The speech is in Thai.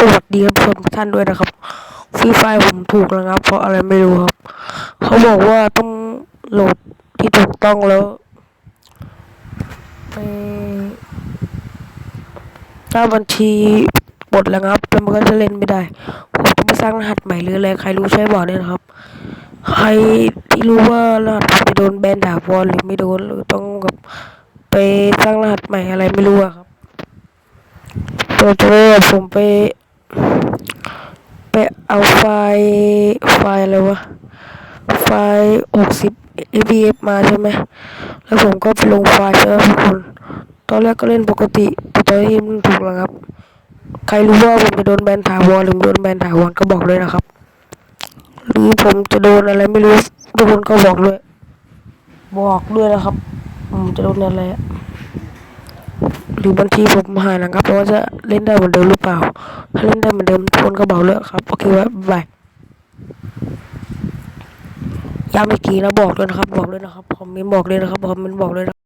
สวัสดีครับทุกท่านด้วยนะครับฟรีไฟผมถูกแล้วครับ เพราะอะไรไม่รู้ครับ เขาบอกว่าต้องโหลดที่ถูกต้องแล้วไปถ้าบัญชีหมดแล้วครับแล้วมันก็จะเล่นไม่ได้ผมต้องไปสร้างรหัสใหม่หรืออะไรใครรู้ช่วยบอกด้วยนะครับ ใครที่รู้ว่ารหัสผมไปโดนแบนถาวรหรือไม่โดนหรือต้องแบบไปสร้างรหัสใหม่อะไรไม่รู้อะครับตัวเจอผมไป ไปเอาไฟล์ไฟล์อะไรวะ ไฟล์หกสิบ ABF มาใช่ไหม แล้วผมก็ไปลงไฟล์ใช่ไหมทุกคน ตอนแรกก็เล่นปกติ แต่ตอนนี้มันถูกแล้วครับ ใครรู้ว่าผมจะโดนแบนถาวรหรือโดนแบนถาวรก็บอกเลยนะครับ หรือผมจะโดนอะไรไม่รู้ทุกคนก็บอกด้วย บอกด้วยนะครับ ผมจะโดนอะไรอะ รือบัญชีผมหายนะครับเพราะว่าจะเล่นได้เหมือนเดิมหรือเปล่า ถ้าเล่นได้เหมือนเดิมทุกคนก็บอกเลยครับ โอเคไว้บ๊ายบายย้ำอีกทีนะบอกด้วยนะครับ บอกด้วยนะครับคอมเมนต์บอกเลยนะครับคอมเมนต์บอกเลยนะ